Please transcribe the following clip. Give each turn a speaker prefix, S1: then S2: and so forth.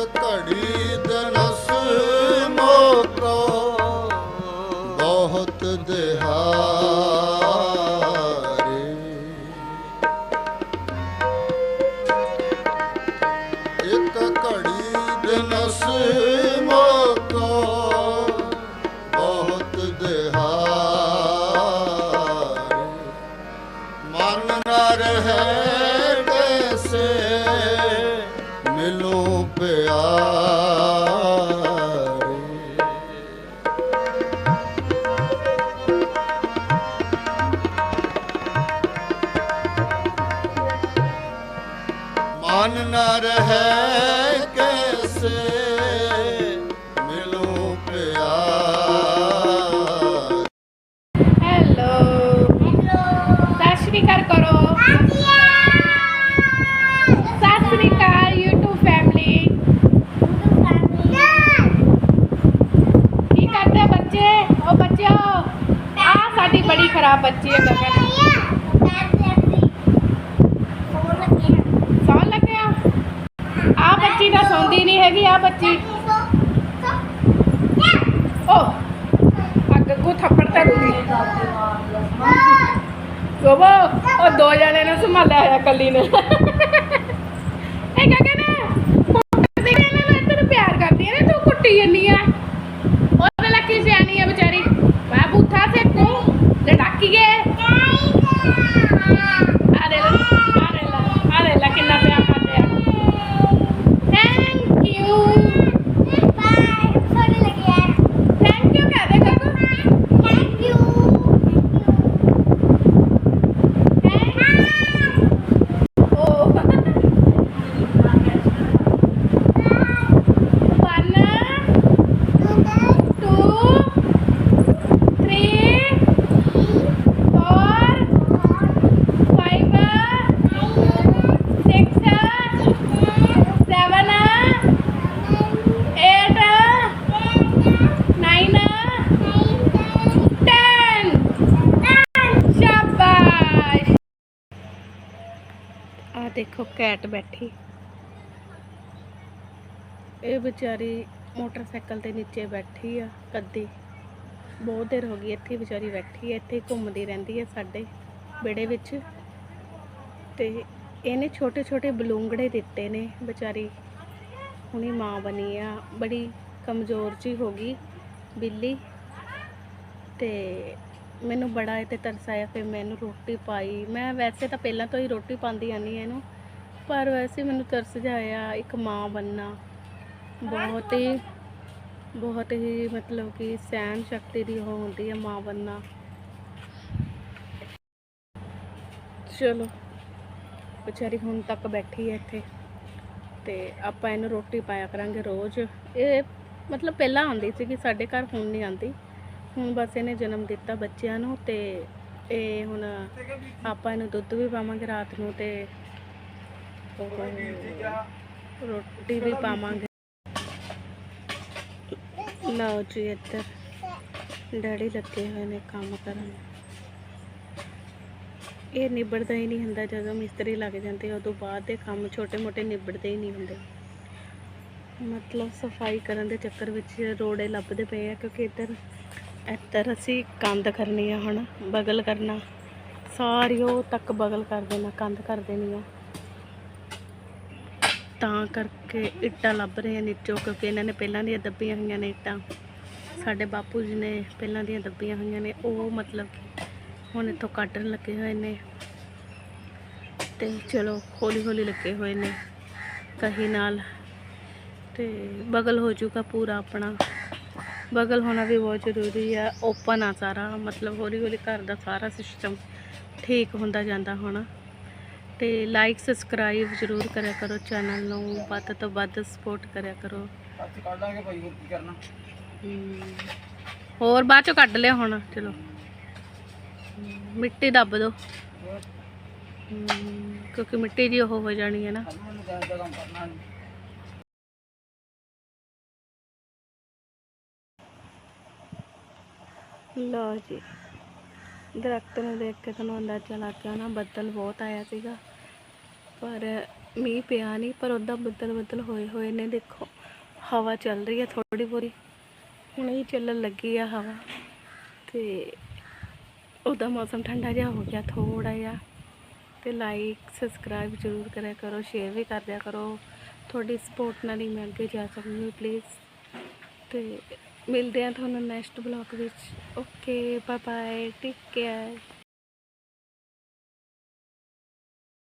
S1: ਘੜੀ ਦਨਸ ਮੋਕੋ ਬਹੁਤ ਦਿਹਾਰੇ ਇੱਕ ਘੜੀ ਦਨਸ ਮਨ ਨਾ ਰਹੇ ਕੈਸੇ ਮਿਲੋ ਪਿਆਰੇ
S2: ਹੈਲੋ ਸਤਿ ਸ਼੍ਰੀ ਅਕਾਲ ਕਰੋ ਸਤਿ ਸ਼੍ਰੀ ਅਕਾਲ YouTube ਫੈਮਿਲੀ ਕੀ ਕਰਦੇ ਬੱਚੇ ਉਹ ਬੱਚਿਓ ਆ ਸਾਡੀ ਬੜੀ ਖਰਾਬ ਬੱਚੀ ਹੈ ਗਗਨ ਸੌਣ ਲੱਗਿਆ ਆ ਬੱਚੀ ਤਾਂ ਸੌਂਦੀ ਨਹੀਂ ਹੈਗੀ ਆ ਬੱਚੀ। ਓ ਗੱਗੂ ਥੱਪੜ ਤੇ ਉਹ ਦੋ ਜਣੇ ਨੂੰ ਸੰਭਾਲਿਆ ਹੋਇਆ ਕੱਲੀ ਨੇ ਇਹ ਗਗਨ ਕੁੱਟਦੀ ਨੇ ਨਾ ਤੈਨੂੰ ਪਿਆਰ ਕਰਦੀ ਹੈ ਨਾ ਤੂੰ ਕੁੱਟੀ ਜੰਨੀ ਆ ਉਹਦੇ ਲੱਕੀ ਸਿਆਣੀ ਆ ਵਿਚਾਰੀ ਮੈਂ ਬੂਥਾ ਸੇ ਕੋ ਲੜਾਕੀ ਗਏ ਆ ਦੇ ਲੈ ਆ ਦੇ ਲੈ ਆ ਦੇ ਲੈ ਕਿੰਨਾ ਪਿਆਰ ਕਰਦੇ ਆ ਥੈਂਕ ਯੂ ਥੈਂਕ ਯੂ ਕਹਦੇ ਗੱਗੂ ਓ one two three four five six seven eight nine ten ਸ਼ਾਬਾਸ਼ ਆ ਦੇਖੋ ਕੈਟ ਬੈਠੀ। ਇਹ ਵਿਚਾਰੀ ਮੋਟਰਸਾਈਕਲ ਦੇ ਨੀਚੇ ਬੈਠੀ ਆ, ਕੱਦੀ। ਬਹੁਤ ਦੇਰ ਹੋ ਗਈ ਇੱਥੇ ਵਿਚਾਰੀ ਬੈਠੀ ਆ, ਇੱਥੇ ਘੁੰਮਦੀ ਰਹਿੰਦੀ ਹੈ ਸਾਡੇ ਵਿਹੜੇ ਵਿੱਚ। ਤੇ ਇਹਨੇ ਛੋਟੇ ਛੋਟੇ ਬਲੂੰਗੜੇ ਦਿੱਤੇ ਨੇ ਵਿਚਾਰੀ। ਹੁਣੀ ਮਾਂ ਬਣੀ ਆ, ਬੜੀ ਕਮਜ਼ੋਰ ਜੀ ਹੋ ਗਈ ਬਿੱਲੀ। ਤੇ ਮੈਨੂੰ ਬੜਾ ਇਹ ਤੇ ਤਰਸ ਆਇਆ, ਫਿਰ ਮੈਂ ਇਹਨੂੰ ਰੋਟੀ ਪਾਈ। ਮੈਂ ਵੈਸੇ ਤਾਂ ਪਹਿਲਾਂ ਤੋਂ ਹੀ ਰੋਟੀ ਪਾਉਂਦੀ ਆਨੀ ਆ ਇਹਨੂੰ, ਪਰ ਵੈਸੇ ਮੈਨੂੰ ਤਰਸ ਜਾਇਆ ਇੱਕ ਮਾਂ ਬੰਨਾ ਬਹੁਤ ਹੀ ਬਹੁਤ ਹੀ ਮਤਲਬ ਕਿ ਸਹਿਣ ਸ਼ਕਤੀ ਦੀ ਉਹ ਹੁੰਦੀ ਹੈ ਮਾਂ ਬੰਨਾ ਚਲੋ, ਵਿਚਾਰੀ ਹੁਣ ਤੱਕ ਬੈਠੀ ਹੈ ਇੱਥੇ, ਤੇ ਆਪਾਂ ਇਹਨੂੰ ਰੋਟੀ ਪਾਇਆ ਕਰਾਂਗੇ ਰੋਜ਼। ਇਹ ਮਤਲਬ ਪਹਿਲਾਂ ਆਉਂਦੀ ਸੀ ਕਿ ਸਾਡੇ ਘਰ ਹੁਣ ਨਹੀਂ ਆਉਂਦੀ। ਹੁਣ ਬਸ ਇਹਨੇ ਜਨਮ ਦਿੱਤਾ ਬੱਚਿਆਂ ਨੂੰ ਤੇ ਇਹ ਹੁਣ ਆਪਾਂ ਇਹਨੂੰ ਦੁੱਧ ਵੀ ਪਾਵਾਂਗੇ ਰਾਤ ਨੂੰ ਤੇ ਰੋਟੀ ਵੀ ਪਾਵਾਂਗੇ। ਲਓ ਜੀ ਇੱਧਰ ਡੈਡੀ ਲੱਗੇ ਹੋਏ ਨੇ ਕੰਮ ਕਰਨ। ਇਹ ਨਿਬੜਦਾ ਹੀ ਨਹੀਂ ਹੁੰਦਾ ਜਦੋਂ ਮਿਸਤਰੀ ਲੱਗ ਜਾਂਦੇ ਉਦੋਂ ਬਾਅਦ ਦੇ ਕੰਮ ਛੋਟੇ ਮੋਟੇ ਨਿਬੜਦੇ ਹੀ ਨਹੀਂ ਹੁੰਦੇ। ਮਤਲਬ ਸਫ਼ਾਈ ਕਰਨ ਦੇ ਚੱਕਰ ਵਿੱਚ ਰੋੜੇ ਲੱਭਦੇ ਪਏ ਆ ਕਿਉਂਕਿ ਇੱਧਰ ਇੱਧਰ ਅਸੀਂ ਕੰਧ ਕਰਨੀ ਆ ਹੁਣ, ਬਗਲ ਕਰਨਾ। ਸਾਰੀ ਉਹ ਤੱਕ ਬਗਲ ਕਰ ਦੇਣਾ, ਕੰਧ ਕਰ ਦੇਣੀ ਆ। ਤਾਂ ਕਰਕੇ ਇੱਟਾਂ ਲੱਭ ਰਹੇ ਆ ਨੀਚੋਂ, ਕਿਉਂਕਿ ਇਹਨਾਂ ਨੇ ਪਹਿਲਾਂ ਦੀਆਂ ਦੱਬੀਆਂ ਹੋਈਆਂ ਨੇ ਇੱਟਾਂ। ਸਾਡੇ ਬਾਪੂ ਜੀ ਨੇ ਪਹਿਲਾਂ ਦੀਆਂ ਦੱਬੀਆਂ ਹੋਈਆਂ ਨੇ, ਉਹ ਮਤਲਬ ਕਿ ਹੁਣ ਇੱਥੋਂ ਕੱਢਣ ਲੱਗੇ ਹੋਏ ਨੇ। ਤੇ ਚਲੋ ਹੌਲੀ ਹੌਲੀ ਲੱਗੇ ਹੋਏ ਨੇ। ਕਹੀ ਨਾਲ। ਤੇ ਬਗਲ ਹੋ ਜਾਊਗਾ ਪੂਰਾ ਆਪਣਾ। ਬਗਲ ਹੋਣਾ ਵੀ ਬਹੁਤ ਜ਼ਰੂਰੀ ਆ ਓਪਨ ਆ ਸਾਰਾ ਮਤਲਬ ਹੌਲੀ ਹੌਲੀ ਘਰ ਦਾ ਸਾਰਾ ਸਿਸਟਮ ਠੀਕ ਹੁੰਦਾ ਜਾਂਦਾ ਹੁਣ ਤੇ ਲਾਈਕ ਸਬਸਕ੍ਰਾਈਬ ਜ਼ਰੂਰ ਕਰਿਆ ਕਰੋ ਚੈਨਲ ਨੂੰ ਵੱਧ ਤੋਂ ਵੱਧ ਸਪੋਰਟ ਕਰਿਆ ਕਰੋ।
S3: ਹੱਥ ਕੱਢਾਂਗੇ ਭਾਈ ਹੋਰ ਕੀ ਕਰਨਾ?
S2: ਹਮ, ਹੋਰ ਬਾਅਦ ਚੋਂ ਕੱਢ ਲਿਆ ਹੁਣ ਚਲੋ। ਮਿੱਟੀ ਦੱਬ ਦੋ। ਕਿਉਂਕਿ ਮਿੱਟੀ ਜੀ ਉਹ ਹੋ ਜਾਣੀ ਹੈ ਨਾ
S3: ਕੱਲ ਮੈਨੂੰ ਗੈਸ ਦਾ ਕੰਮ ਕਰਨਾ ਨਹੀਂ
S2: ਲਓ ਜੀ। ਦਰਖਤ ਨੂੰ ਦੇਖ ਕੇ ਤੁਹਾਨੂੰ ਅੰਦਾਜ਼ਾ ਲੱਗ ਗਿਆ ਨਾ ਬੱਦਲ ਬਹੁਤ ਆਇਆ ਸੀਗਾ। ਪਰ ਮੀਂਹ ਪਿਆ ਨਹੀਂ, ਪਰ ਉਹਦਾ ਬੱਦਲ ਬੱਦਲ ਹੋਏ ਹੋਏ ਨੇ, ਦੇਖੋ। ਹਵਾ ਚੱਲ ਰਹੀ ਹੈ ਥੋੜੀ ਬੋਰੀ ਹੁਣੇ ਹੀ ਚੱਲਣ ਲੱਗੀ ਆ ਹਵਾ। ਤੇ ਉਹਦਾ ਮੌਸਮ ਠੰਡਾ ਜਿਹਾ ਹੋ ਗਿਆ ਥੋੜਾ ਜਿਹਾ। ਤੇ ਲਾਈਕ ਸਬਸਕ੍ਰਾਈਬ ਜ਼ਰੂਰ ਕਰਿਆ ਕਰੋ ਸ਼ੇਅਰ ਵੀ ਕਰ ਦਿਆ ਕਰੋ। ਤੁਹਾਡੀ ਸਪੋਰਟ ਨਾਲ ਹੀ ਮੈਂ ਅੱਗੇ ਜਾ ਸਕੂੰਗੀ ਪਲੀਜ਼ ਤੇ ਮਿਲਦੇ ਆ ਤੁਹਾਨੂੰ ਨੈਕਸਟ ਬਲੌਗ ਵਿੱਚ। Okay bye bye take care